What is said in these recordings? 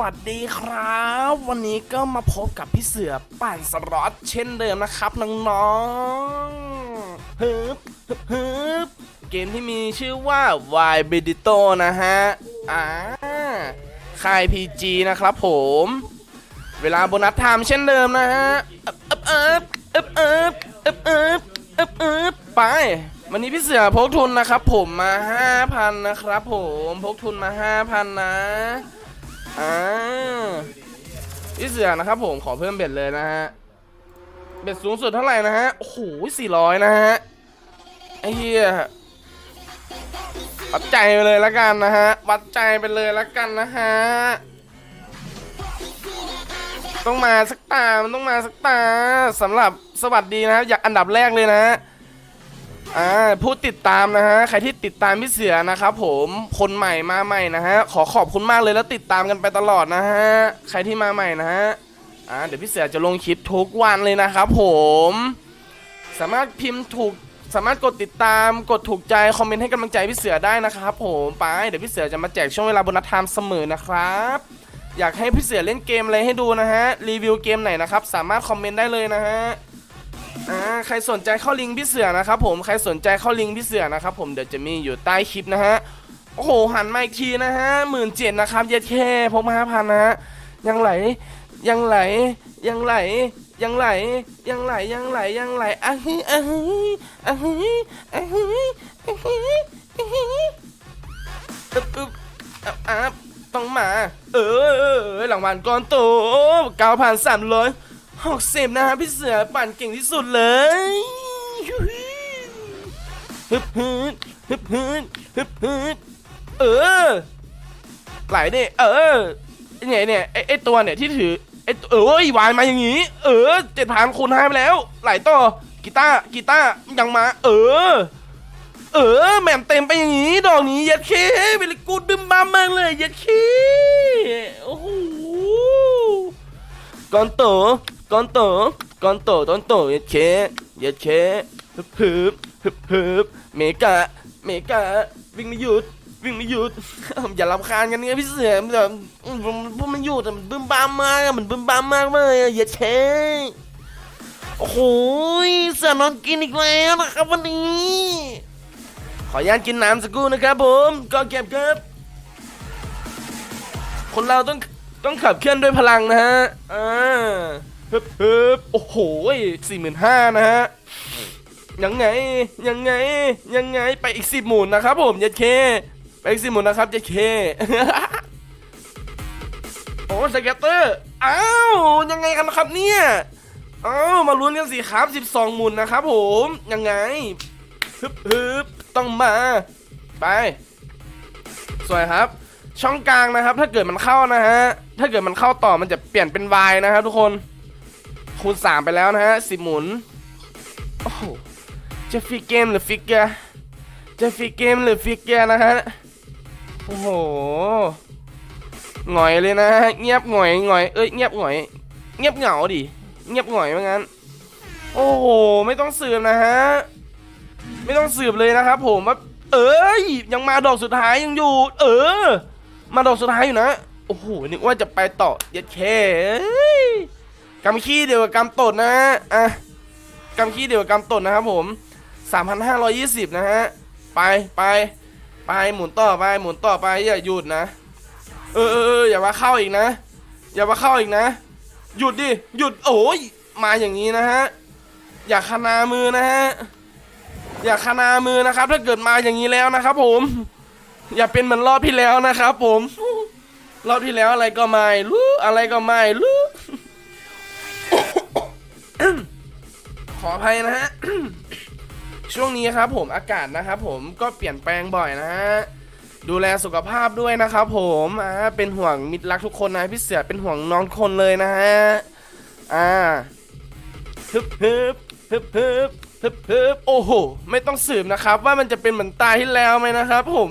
วัสดีครับ วันนี้ก็มาพบกับพี่เสือปั่นสล็อตเช่นเดิมนะครับน้องๆฮึบฮึบฮึบเกมที่มีชื่อว่า y b e d i t o นะฮะ อ่าค่าย PG นะครับผม เวลาโบนัสไทม์เช่นเดิมนะฮะอึบอึบอึบอึบอึบอึบอึบอึบไปวันนี้พี่เสือพกทุนนะครับผมมา 5,000 นะครับผมพกทุนมา 5,000 นะ อ่าพี่เสือนะครับผมขอเพิ่มเบ็ดเลยนะฮะ เบ็ดสูงสุดเท่าไหร่นะฮะ โอ้โห400นะฮะ ไอ้เหี้ยวัดใจไปเลยละกันนะฮะ วัดใจไปเลยละกันนะฮะ ต้องมาสักตา มันต้องมาสักตาสำหรับสวัสดีนะครับอยากอันดับแรกเลยนะฮะ อ่าผู้ติดตามนะฮะใครที่ติดตามพี่เสือนะครับผมคนใหม่มาใหม่นะฮะขอขอบคุณมากเลยแล้วติดตามกันไปตลอดนะฮะใครที่มาใหม่นะฮะอ่าเดี๋ยวพี่เสือจะลงคลิปทุกวันเลยนะครับผม สามารถพิมพ์ถูกสามารถกดติดตามกดถูกใจคอมเมนต์ให้กำลังใจพี่เสือได้นะครับผมไปเดี๋ยวพี่เสือจะมาแจกช่วงเวลาบนัสไทม์เสมอนะครับ อยากให้พี่เสือเล่นเกมอะไรให้ดูนะฮะรีวิวเกมไหนนะครับสามารถคอมเมนต์ได้เลยนะฮะ อ่าใครสนใจเข้าลิงก์พี่เสือนะครับผมใครสนใจเข้าลิงก์พี่เสือนะครับผมเดี๋ยวจะมีอยู่ใต้คลิปนะฮะโอ้โหหันมาอีกทีนะฮะหมื่นเจ็ดนะครับเย็ดแค่พกมาห้าพันนะฮะยังไหลยังไหลยังไหลยังไหลยังไหลยังไหลยังไหลอะฮึอะฮึอะฮึอะฮึอะฮึอะฮึอึ๊บอึ๊บอับอับต้องมาเออเออเออรางวัลก้อนโตเก้าพันสามร้อย หกสิบนะฮะพี่เสือปั่นเก่งที่สุดเลยฮึบฮึบฮึบฮึบฮึบฮึบเออไหลดิเออเนี่ยเนี่ยไอไอตัวเนี่ยที่ถือไอเออเว้ยวายมาอย่างงี้ เออเจ็ดพันคูณห้ไปแล้ว ไหลต่อกีตาร์กีตาร์ยังมา เออ เออแหม่มเต็มไปอย่างงี้ ดอกนี้ยัดเคเวลกูดบึมบ้ามากเลยยัดเคโอ้โหก้อนโต ก้อนโตก้อนโตก้อนโตยัดเคยัดเคฮึบฮึบฮึบฮึบเมกะเมกะวิ่งไม่หยุดวิ่งไม่หยุด อย่ารำคาญกันเนี่ยพี่เสือมันแบบมพวกมันหยุดแต่มันบึ้มบ้ามากมันบึ้มบ้ามากเลยอย่าเชโอ้โหเสือนอนกินอีกแล้วนะครับวันนี้ ขออนุญาตกินน้ำสักครู่นะครับผมก็เก็บครับ คนเราต้องต้องขับเคลื่อนด้วยพลังนะฮะอ่า ฮึบฮึบโอ้โหสี่หมื่นห้านะฮะยังไงยังไงยังไงไปอีกสิบหมุนนะครับผมยัดเคไปอีกสิบหมุนนะครับยัดเคโอ้สเก็ตเตอร์อ้าวยังไงกันนะครับเนี่ยอ้าวมาลุ้นกันสิครับ 12 หมุนนะครับผมยังไงฮึบฮึบต้องมาไป สวยครับ ช่องกลางนะครับ ถ้าเกิดมันเข้านะฮะถ้าเกิดมันเข้าต่อมันจะเปลี่ยนเป็น Y นะครับทุกคน คูณ 3 ไปแล้วนะฮะสิหมุน โอ้โหจะฟิกเกมหรือฟิกเกอร์จะฟิกเกมหรือฟิกเกอร์นะฮะ โอ้โหหงอยเลยนะเงียบหงอยหงอยเอ้ยเงียบหงอย เงียบเหงาดิเงียบหงอยว่างั้น โอ้โห ไม่ต้องสืบนะฮะ ไม่ต้องสืบเลยนะครับผมว่าเอ้ยยังมาดอกสุดท้ายยังอยู่ เออ มาดอกสุดท้ายอยู่นะ โอ้โหนึกว่าจะไปต่อยัดแค่ กำขี้เดียวกับกำตดนะฮะอะกำขี้เดียวกับกำตดนะครับผม 3,520 นะฮะ ไปไปไปหมุนต่อไปหมุนต่อไปอย่าหยุดนะ เออเอออย่ามาเข้าอีกนะ อย่ามาเข้าอีกนะ หยุดดิหยุดโอ้ยมาอย่างนี้นะฮะอย่าคานามือนะฮะอย่าคานามือนะครับ ถ้าเกิดมาอย่างนี้แล้วนะครับ ผม อย่าเป็นเหมือนรอบที่แล้วนะครับ ผมรอบที่แล้วอะไรก็ไม่รู้อะไรก็ไม่รู้ ขออภัยนะฮะ ช่วงนี้ครับผมอากาศนะครับผมก็เปลี่ยนแปลงบ่อยนะฮะ ดูแลสุขภาพด้วยนะครับผมอ่าเป็นห่วงมิตรรักทุกคนนะพี่เสือเป็นห่วงน้องคนเลยนะฮะ อ่าฮึบฮึบฮึบฮึบฮึบฮึบโอ้โห ไม่ต้องสืบนะครับ ว่ามันจะเป็นเหมือนตายที่แล้วไหมนะครับผม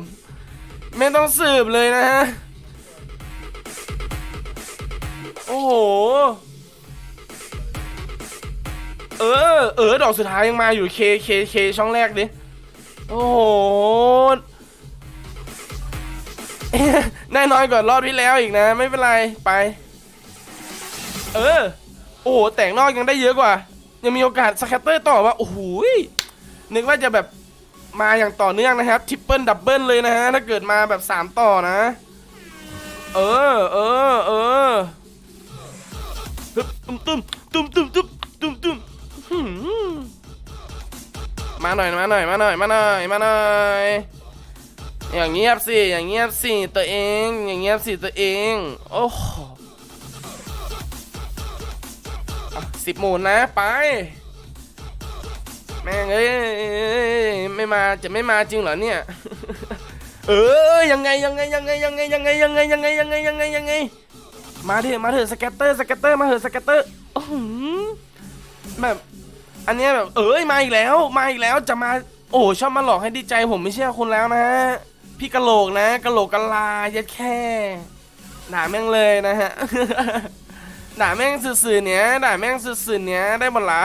ไม่ต้องสืบเลยนะฮะ โอ้โห เออ เออ ดอกสุดท้ายยังมาอยู่เคเคเคช่องแรกดิ โอ้โหได้น้อยกว่ารอบที่แล้วอีกนะ ไม่เป็นไร ไป เออ โอ้โห แต่งนอกยังได้เยอะกว่า ยังมีโอกาสสแคตเตอร์ต่อว่า โอ้โหยนึกว่าจะแบบมาอย่างต่อเนื่องนะครับทริปเปิลดับเบิลเลยนะฮะ ถ้าเกิดมาแบบ 3 ต่อนะ เออ เออ เออฮึบตุ้มตุ้มตุ้มตุ้มตุ้ม มาหน่อยมาหน่อยมาหน่อยมาหน่อยมาหน่อยอย่างเงียบสิอย่างเงียบสิตัวเองอย่างเงียบสิตัวเองโอ้โหสิบหมุนนะไปแม่งเอ้ยไม่มาจะไม่มาจริงเหรอเนี่ยเออยังไงยังไงยังไงยังไงยังไงยังไงยังไงยังไงยังไงยังไงมาเถอะมาเถอะสแกตเตอร์สแกตเตอร์มาเถอะสแกตเตอร์โอ้โหแบบ อันเนี้ยแบบเอ้ยมาอีกแล้วมาอีกแล้วจะมาโอ้ชอบมาหลอกให้ดีใจผมไม่เชื่อคุณแล้วนะ พี่กะโหลกนะกะโหลกกะลายัดแค่ด่าแม่งเลยนะฮะด่าแม่งสื่อๆเนี้ยด่าแม่งสื่อๆเนี้ยได้หมดละ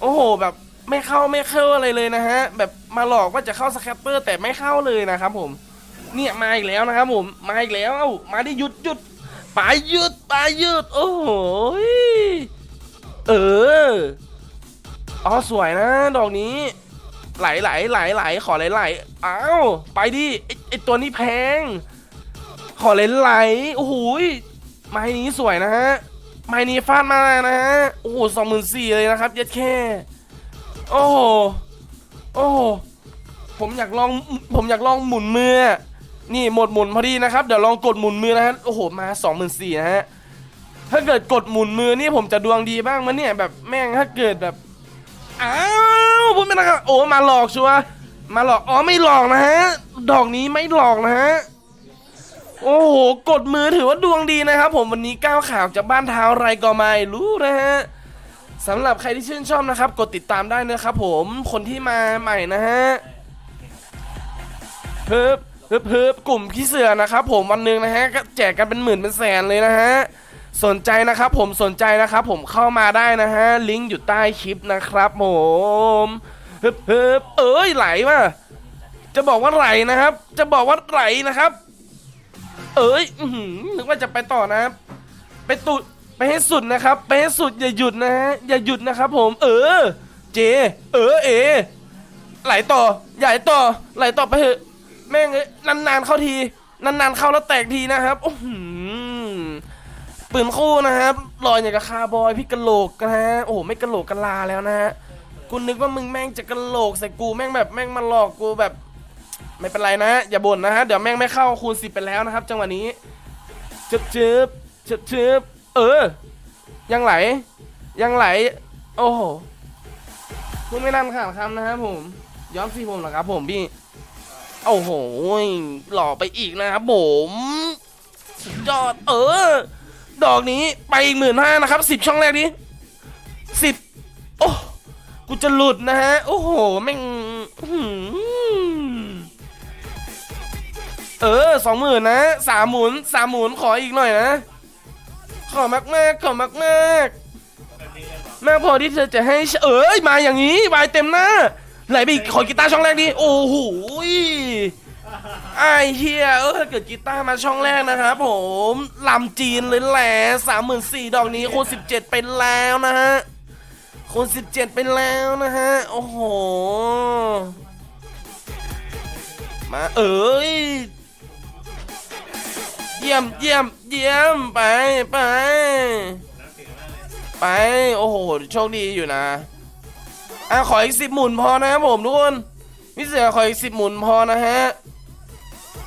โอ้โหแบบไม่เข้าไม่เข้าอะไรเลยนะฮะ แบบมาหลอกว่าจะเข้าสแคตเตอร์แต่ไม่เข้าเลยนะครับผมเนี่ยมาอีกแล้วนะครับผมมาอีกแล้วเอ้ามาดิหยุดหยุดไปหยุดไปหยุดโอ้โหเออ อ๋อสวยนะ ดอกนี้ ไหลไหลไหลไหลขอไหลไหลอ้าวไปดิไอไอตัวนี้แพง ขอไหลไหลโอ้โหไม้นี้สวยนะฮะไม้นี้ฟาดมานะฮะโอ้โหสองหมื่นสี่เลยนะครับยัดแค่โอ้โหโอ้โหผมอยากลองผมอยากลองหมุนมือนี่หมดหมุนพอดีนะครับ เดี๋ยวลองกดหมุนมือนะฮะโอ้โหมา2 4 0 0 0นะฮะถ้าเกิดกดหมุนมือนี่ผมจะดวงดีบ้างมั้ยเนี่ยแบบแม่งถ้าเกิดแบบ อ้าวพูดไม่นะครับโอ้มาหลอกชัวร์มาหลอกอ๋อไม่หลอกนะฮะ ดอกนี้ไม่หลอกนะฮะโอ้โหกดมือถือว่าดวงดีนะครับ ผมวันนี้ก้าวข่าวจากบ้านเท้าไรก็ไม่รู้นะฮะสำหรับใครที่ชื่นชอบนะครับ กดติดตามได้นะครับผมคนที่มาใหม่นะฮะเพิบเพิบเพิบกลุ่มพี่เสือนะครับผมวันหนึ่งนะฮะก็แจกกันเป็นหมื่นเป็นแสนเลยนะฮะ สนใจนะครับผมสนใจนะครับผมเข้ามาได้นะฮะ ลิงก์อยู่ใต้คลิปนะครับผมเพิบเพิบเอ้ยไหลมาจะบอกว่าไหลนะครับ จะบอกว่าไหลนะครับ เอ้ยนึกว่าจะไปต่อนะครับ ไปตุดไปให้สุดนะครับ ไปให้สุดอย่าหยุดนะฮะอย่าหยุดนะครับ ผม เออ เจ เออเอ ไหลต่อใหญ่ต่อไหลต่อไปเถอะแม่งเอ้ยนานๆเข้าทีนานๆเข้าแล้วแตกทีนะครับโอ้โห ปืนคู่นะครับลอยอย่างกับคาร์บอยพี่กะโหลกนะฮะโอ้โหไม่กะโหลกกะลาแล้วนะฮะกูนึกว่ามึงแม่งจะกะโหลกใส่กูแม่งแบบแม่งมาหลอกกูแบบ ไม่เป็นไรนะฮะอย่าบ่นนะฮะเดี๋ยวแม่งไม่เข้าคูณสิบไปแล้วนะครับ จังหวะนี้จึบจึบจึบจึบเออ ยังไหล ยังไหล โอ้โหคุณไม่นั่นขาดคำนะครับผมย้อมสีผมเหรอครับ ผมพี่โอ้โหหล่อไปอีกนะครับผมสุดยอดเออ ดอกนี้ไปอีกหมื่นห้านะครับสิบช่องแรกนี้สิบโอ้กูจะหลุดนะฮะ โอ้โหแม่งเออสองหมื่นนะสามหมุนสามหมุนขออีกหน่อยนะ ขอมากมากขอมากมากๆมากพอที่เธอจะให้เอ้ยมาอย่างนี้วายเต็มหน้าไหลไปอีกขอกีตาร์ช่องแรกดิโอ้โห ไอ้เฮียเออถ้าเกิดกีตาร์มาช่องแรกนะครับผมลำจีนเลยแหละสามหมื่นสี่ดอกนี้คูณสิบเจ็ดเป็นแล้วนะฮะคูณสิบเจ็ดเป็นแล้วนะฮะ โอ้โห มาเอ้ยเยี่ยมเยี่ยมเยี่ยมไปไปไป โอ้โห โชคดีอยู่นะอะขออีกสิบหมุนพอนะครับผมทุกคนพี่เสือขออีกสิบหมุนพอนะฮะ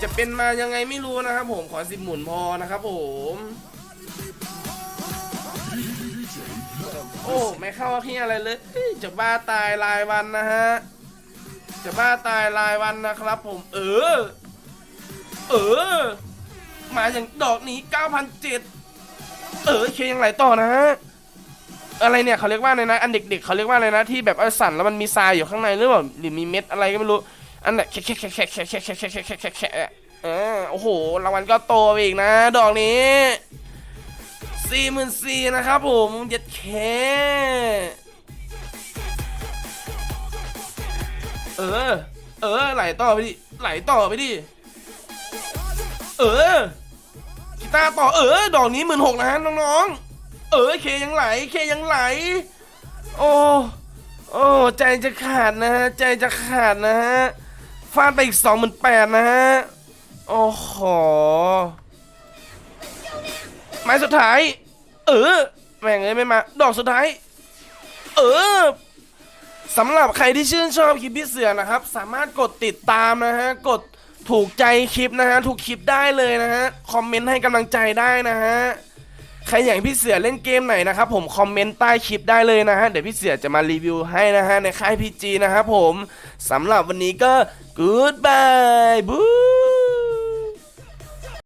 จะเป็นมายังไงไม่รู้นะครับผมขอสิบหมุนพอนะครับผมโอ้ไม่เข้าที่อะไรเลย จะบ้าตายรายวันนะฮะ จะบ้าตายรายวันนะครับผม เออ เออ มาอย่างดอกนี้ 9,007 เออเคยังไหลต่อนะฮะ อะไรเนี่ยเขาเรียกว่าอะไรนะ อันเด็กๆ เขาเรียกว่าอะไรนะ ที่แบบเอาสั่นแล้วมันมีทรายอยู่ข้างในหรือเปล่าหรือมีเม็ดอะไรก็ไม่รู้ อันไหนแค่แค่แค่แค่แค่แค่แค่แค่แค่แค่แค่แค่เออโอ้โหรางวัลก็โตไปอีกนะ ดอกนี้สี่หมื่นสี่นะครับผมเย็ดแค่เออ เออ ไหลต่อไปดิ ไหลต่อไปดิ เออ กีตาร์ต่อ เออ ดอกนี้หมื่นหกนะฮะน้องๆ เออ เคยังไหล เคยังไหล โอ้ โอ้ ใจจะขาดนะฮะ ใจจะขาดนะฮะ ฟาดไปอีกสองหมื่นแปดนะฮะ โอ้โหไม้สุดท้าย เออ แม่งเอ้ยไม่มา ดอกสุดท้าย เออสำหรับใครที่ชื่นชอบคลิปพี่เสือนะครับ สามารถกดติดตามนะฮะ กดถูกใจคลิปนะฮะ ถูกคลิปได้เลยนะฮะ คอมเมนต์ให้กำลังใจได้นะฮะ ใครอยากพี่เสือเล่นเกมไหนนะครับผมคอมเมนต์ใต้คลิปได้เลยนะฮะ เดี๋ยวพี่เสือจะมารีวิวให้นะฮะในค่ายพีจีนะครับผมสำหรับวันนี้ก็ goodbye บู๊